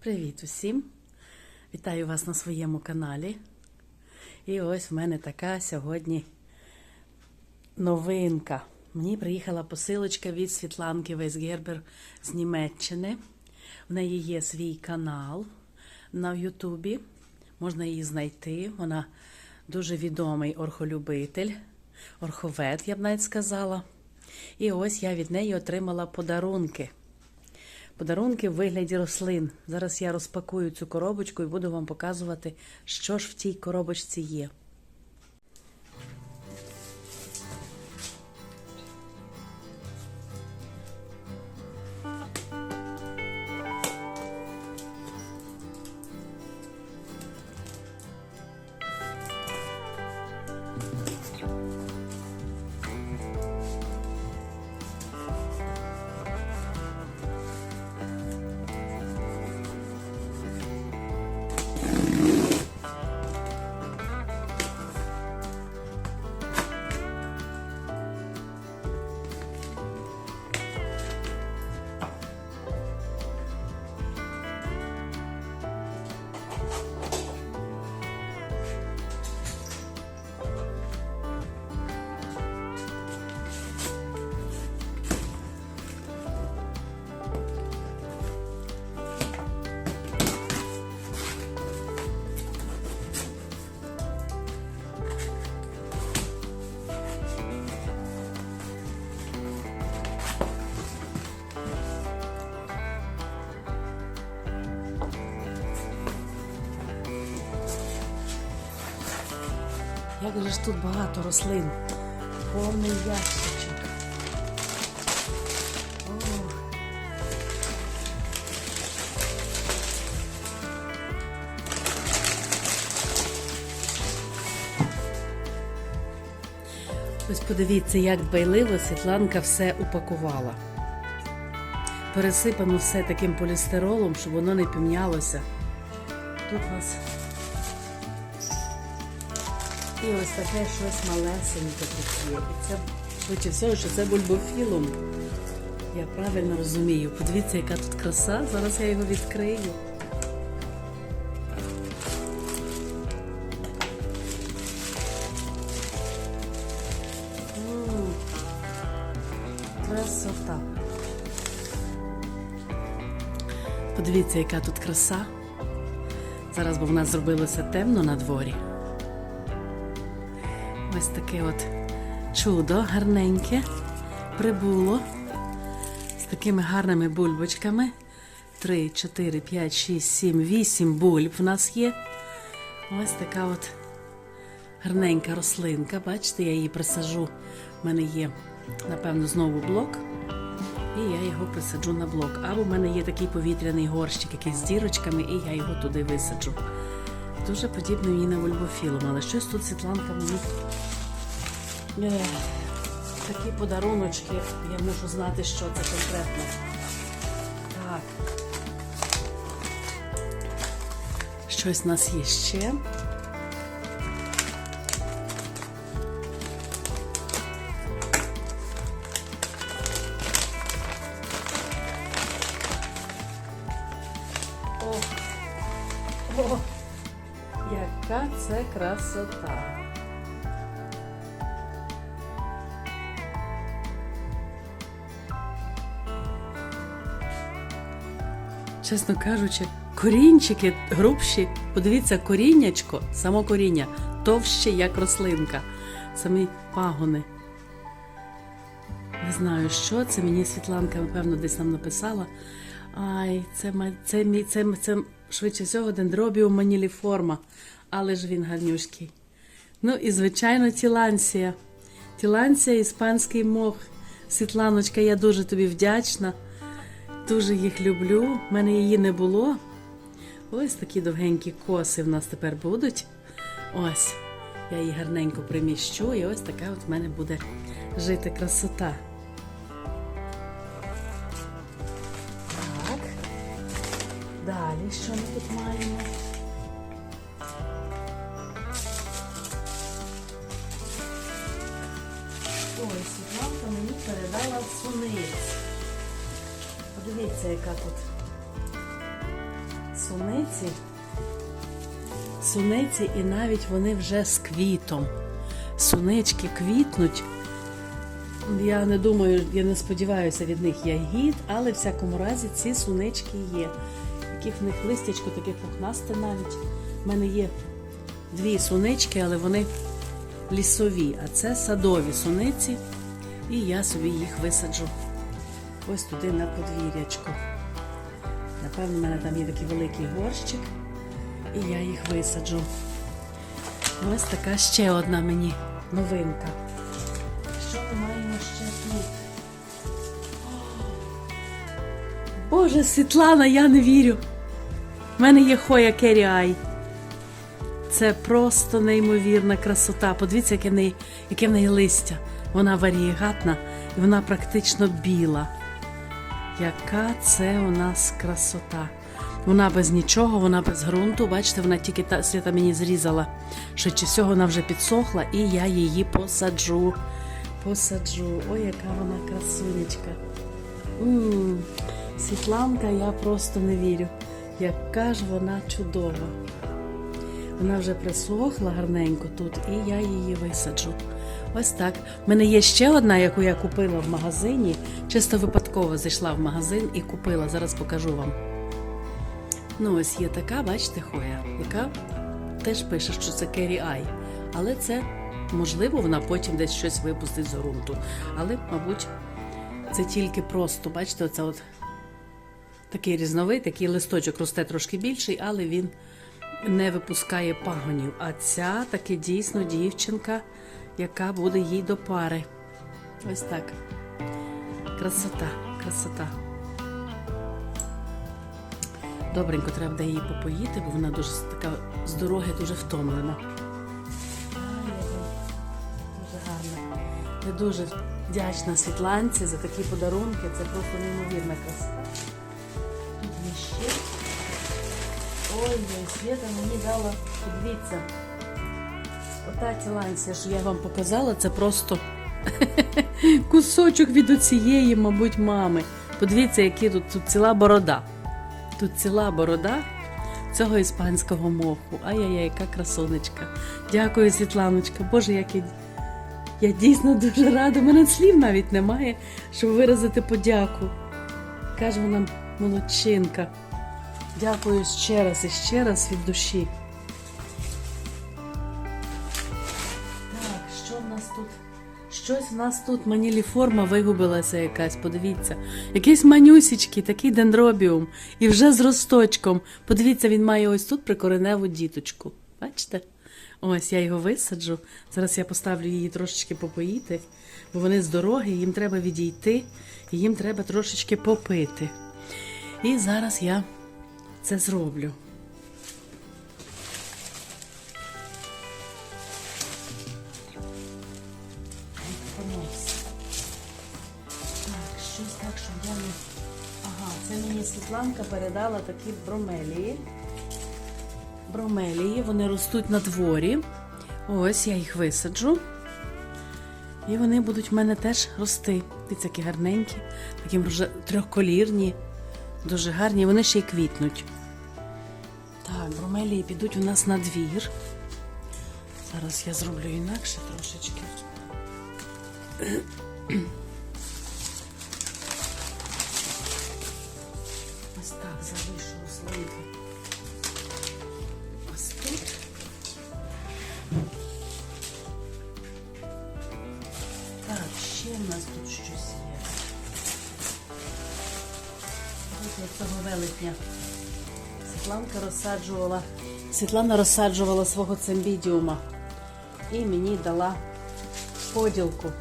Привіт усім! Вітаю вас на своєму каналі. І ось в мене така сьогодні новинка. Мені приїхала посилочка від Світланки Вейсгербер з Німеччини. В неї є свій канал на Ютубі. Можна її знайти. Вона дуже відомий орхолюбитель, орховед, я б навіть сказала. І ось я від неї отримала подарунки. Подарунки в вигляді рослин. Зараз я розпакую цю коробочку і буду вам показувати, що ж в тій коробочці є. Як же ж тут багато рослин. Повний ящичок. Ох. Ось подивіться, як дбайливо Світланка все упакувала. Пересипано все таким полістиролом, щоб воно не пім'ялося. Тут у нас і ось таке щось малесеньке тут є. І це швидше всього, що це бульбофілум. Я правильно розумію. Подивіться, яка тут краса. Зараз я його відкрию. Красота. Подивіться, яка тут краса. Зараз бо в нас зробилося темно на дворі. Ось таке от чудо гарненьке прибуло з такими гарними бульбочками. 3, 4, 5, 6, 7, 8 бульб в нас є. Ось така от гарненька рослинка. Бачите, я її присажу. У мене є, напевно, знову блок. І я його присаджу на блок. Або в мене є такий повітряний горщик, який з дірочками, і я його туди висаджу. Дуже подібно їй на вольбофілум, але щось тут Світланка мені. Такі подаруночки, я мушу знати, що це конкретно. Так. Щось у нас є ще. О, о, яка це красота. Чесно кажучи, корінчики грубші. Подивіться, коріннячко, само коріння, товще, як рослинка. Самі пагони. Не знаю, що це. Мені Світланка, напевно, десь нам написала. Ай, це, це, мій- це, це, швидше всього дендробіум маніліформа, але ж він гарнюшкий. Ну і, звичайно, тіланція. Тіланція, іспанський мох. Світланочка, я дуже тобі вдячна. Дуже їх люблю. У мене її не було. Ось такі довгенькі коси в нас тепер будуть. Ось. Я її гарненько приміщу, і ось така от в мене буде жити красота. Так. Далі, що ми тут маємо? Ой, суниць. Подивіться, яка тут суниці. Суниці і навіть вони вже з квітом. Сунички квітнуть. Я не думаю, я не сподіваюся від них ягід, але в всякому разі ці сунички є. Такі в них листячко, таке пухнасте навіть. У мене є дві сунички, але вони лісові, а це садові суниці. І я собі їх висаджу ось туди на подвір'ячко. Напевно, в мене там є такий великий горщик, і я їх висаджу. Ось така ще одна мені новинка. Що ми маємо ще тут? Боже, Світлана, я не вірю. У мене є Хоя Керрі Ай. Це просто неймовірна красота. Подивіться, яке в неї, яке в неї листя. Вона варієгатна і вона практично біла. Яка це у нас красота. Вона без нічого, вона без ґрунту. Бачите, вона тільки та свята мені зрізала. Швидше всього вона вже підсохла, і я її посаджу. Посаджу. Ой, яка вона красунечка. м Світланка, я просто не вірю. Яка ж вона чудова. Вона вже присохла гарненько тут, і я її висаджу. Ось так. У мене є ще одна, яку я купила в магазині. Чисто випадково зайшла в магазин і купила. Зараз покажу вам. Ну, ось є така, бачите, хоя, яка теж пише, що це Керрі Ай. Але це, можливо, вона потім десь щось випустить з ґрунту. Але, мабуть, це тільки просто, бачите, оце от такий різновид, такий листочок росте трошки більший, але він не випускає пагонів. А ця таки дійсно дівчинка, яка буде їй до пари. Ось так. Красота, красота. Добренько треба буде її попоїти, бо вона дуже така з дороги дуже втомлена. Дуже гарна. Я дуже вдячна Світланці за такі подарунки. Це просто неймовірна красота. Тут ще. Ой, Свята мені дала, подивіться. Ота тіланція, що я вам показала, це просто кусочок від оцієї, мабуть, мами. Подивіться, які тут, тут ціла борода. Тут ціла борода цього іспанського моху. Ай-яй-яй, яка красунечка. Дякую, Світланочка. Боже, як я, я дійсно дуже рада. У мене слів навіть немає, щоб виразити подяку. Каже вона молодчинка. Дякую ще раз і ще раз від душі. Щось в нас тут маніліформа вигубилася якась, подивіться. Якийсь манюсічки, такий дендробіум. І вже з росточком. Подивіться, він має ось тут прикореневу діточку. Бачите? Ось я його висаджу. Зараз я поставлю її трошечки попоїти, бо вони з дороги, їм треба відійти, і їм треба трошечки попити. І зараз я це зроблю. Світланка передала такі бромелії. Бромелії, вони ростуть на дворі. Ось я їх висаджу. І вони будуть в мене теж рости. Дивіться, які гарненькі, такі трьохколірні, дуже гарні, вони ще й квітнуть. Так, бромелії підуть у нас на двір. Зараз я зроблю інакше трошечки. Ось так залишу рослинки. Ось тут. Так, ще в нас тут щось є. Я цього велетня. Світланка розсаджувала. Світлана розсаджувала свого цимбідіума і мені дала поділку.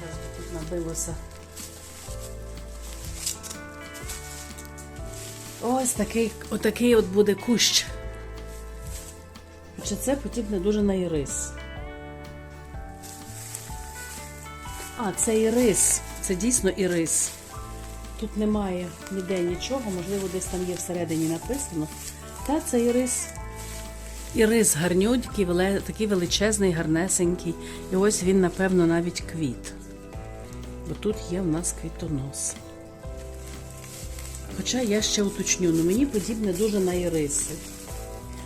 Зараз тут набилося. Ось такий, отакий от буде кущ. Хоча це подібне дуже на ірис. А, це ірис. Це дійсно ірис. Тут немає ніде нічого, можливо, десь там є всередині написано. Та це ірис. Ірис гарнюнький, веле- такий величезний, гарнесенький. І ось він, напевно, навіть квіт. Бо тут є в нас квітонос. Хоча я ще уточню, ну мені подібне дуже на іриси.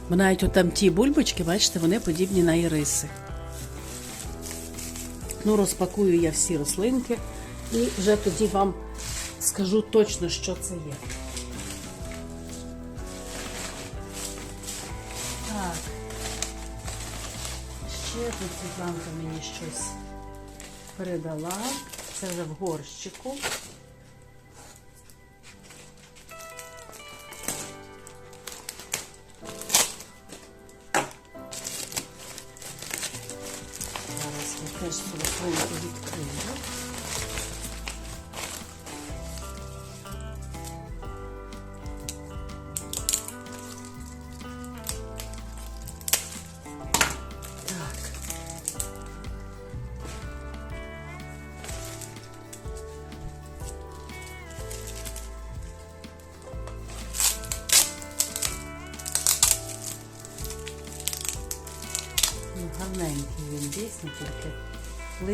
Бо навіть отам ті бульбочки, бачите, вони подібні на іриси. Ну, розпакую я всі рослинки і вже тоді вам скажу точно, що це є. Так. Ще тут Світланка мені щось передала. Це вже в горщику.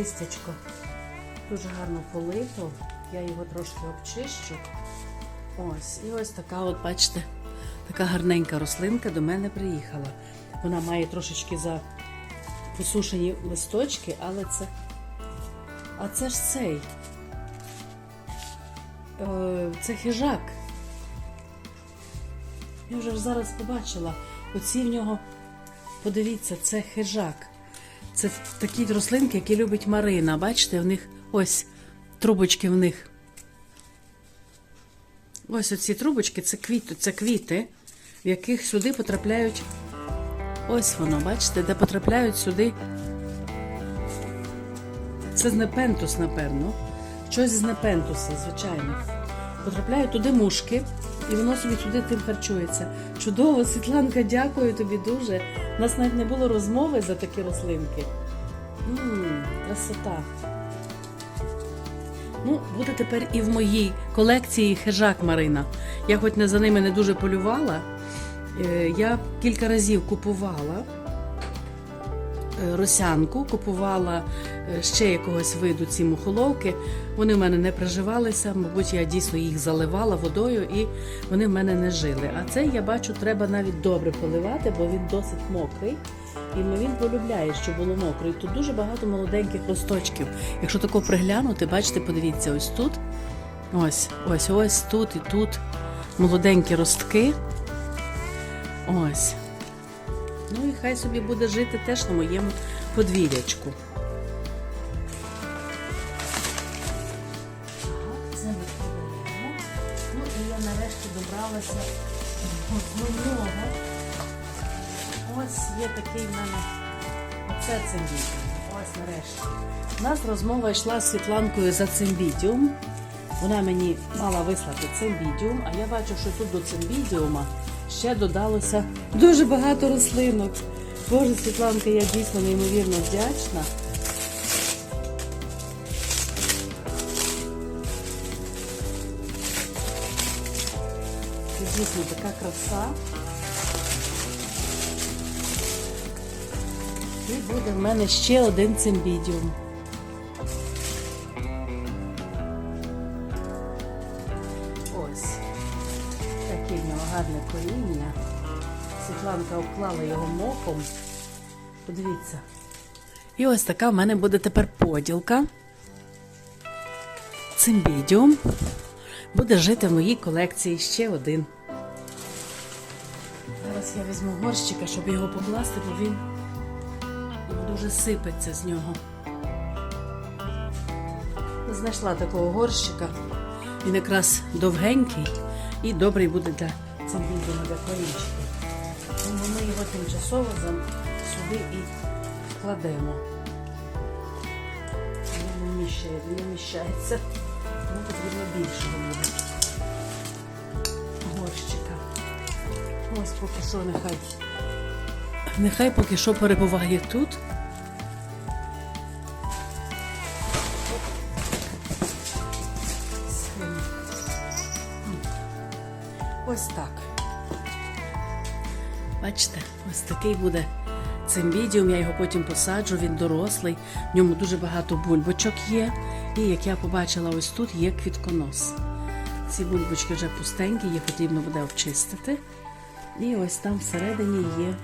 Листячко дуже гарно полито. Я його трошки обчищу. Ось, і ось така, от бачите, така гарненька рослинка до мене приїхала. Вона має трошечки за посушені листочки, але це. А це ж цей. Е, Це хижак. Я вже зараз побачила. Оці в нього, подивіться, це хижак. Це такі рослинки, які любить Марина. Бачите, в них ось трубочки в них. Ось оці трубочки це квіти, це квіти, в яких сюди потрапляють. Ось воно, бачите, де потрапляють сюди. Це непентус, напевно. Щось з непентуса, звичайно. Потрапляють туди мушки, і воно собі туди тим харчується. Чудово, Світланка, дякую тобі дуже. У нас навіть не було розмови за такі рослинки. Ммм, красота. Ну, буде тепер і в моїй колекції хижак Марина. Я хоч не за ними не дуже полювала. е, Я кілька разів купувала росянку, купувала е, ще якогось виду ці мухоловки. Вони в мене не приживалися, мабуть, я дійсно їх заливала водою і вони в мене не жили. А цей я бачу, треба навіть добре поливати, бо він досить мокрий. І він полюбляє, щоб було мокро. І тут дуже багато молоденьких листочків. Якщо тако приглянути, бачите, подивіться, ось тут. Ось, ось, ось тут і тут молоденькі ростки. Ось. Ну і хай собі буде жити теж на моєму подвір'ячку. Це ми. Ну я нарешті добралася до основного. Ось є такий в мене. Оце цимбідіум. Ось нарешті. У нас розмова йшла з Світланкою за цимбідіум. Вона мені мала вислати цимбідіум, а я бачу, що тут до цимбідіума ще додалося дуже багато рослинок. Боже, Світланка, я дійсно неймовірно вдячна. Дійсно така краса. І буде в мене ще один цимбідіум. Коріння. Світланка обклала його мохом. Подивіться. І ось така в мене буде тепер поділка. Цимбідіум. Буде жити в моїй колекції ще один. Зараз я візьму горщика, щоб його покласти, бо він дуже сипеться з нього. Знайшла такого горщика. Він якраз довгенький і добрий буде для цимбідіума, для корінчиків. Тому ми його тимчасово сюди і вкладемо. Він не вміщає, не вміщається. Тому потрібно більшого буде. Горщика. Ось поки що нехай. Нехай поки що перебуває тут. Такий буде цимбідіум. Я його потім посаджу, він дорослий. В ньому дуже багато бульбочок є. І як я побачила, ось тут є квітконос. ці бульбочки вже пустенькі, їх потрібно буде обчистити. І ось там всередині є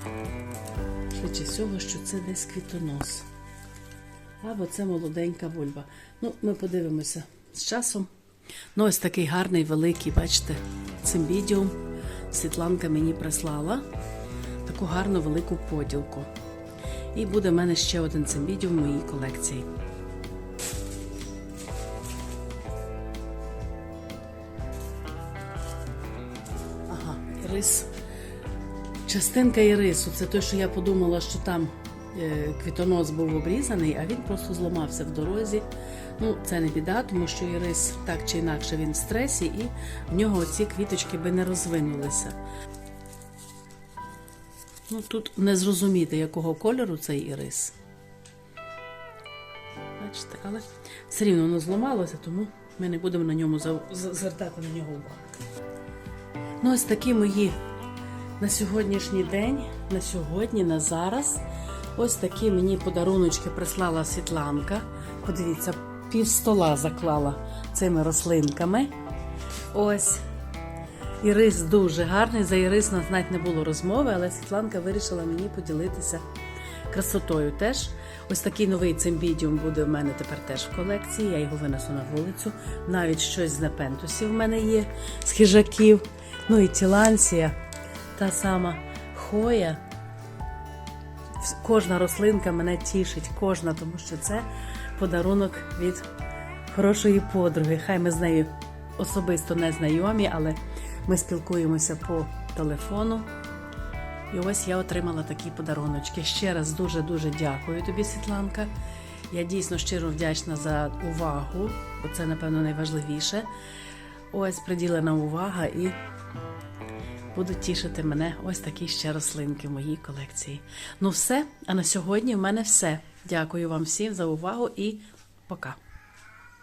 швидше всього, що це десь квітонос. Або це молоденька бульба. Ну, ми подивимося з часом. Ну, ось такий гарний, великий, бачите, цимбідіум. Світланка мені прислала таку гарну велику поділку. І буде в мене ще один цимбідіум в моїй колекції. Ага, рис. Частинка ірису це те, що я подумала, що там е, квітонос був обрізаний, а він просто зламався в дорозі. Ну, це не біда, тому що ірис так чи інакше він в стресі, і в нього ці квіточки би не розвинулися. Ну, тут не зрозуміти, якого кольору цей ірис. Бачите, але все рівно воно зламалося, тому ми не будемо на ньому звертати на нього увагу. Ну, ось такі мої на сьогоднішній день, на сьогодні, на зараз. Ось такі мені подаруночки прислала Світланка. Подивіться, пів стола заклала цими рослинками. Ось. Ірис дуже гарний. За ірис нас навіть не було розмови, але Світланка вирішила мені поділитися красотою теж. Ось такий новий цимбідіум буде в мене тепер теж в колекції. Я його винесу на вулицю. Навіть щось з непентусів в мене є, з хижаків. Ну і тіланція, та сама хоя. Кожна рослинка мене тішить, кожна, тому що це подарунок від хорошої подруги. Хай ми з нею особисто не знайомі, але ми спілкуємося по телефону. І ось я отримала такі подаруночки. Ще раз дуже-дуже дякую тобі, Світланка. Я дійсно щиро вдячна за увагу, бо це, напевно, найважливіше. Ось приділена увага і будуть тішити мене ось такі ще рослинки в моїй колекції. Ну, все. А на сьогодні в мене все. Дякую вам всім за увагу і пока.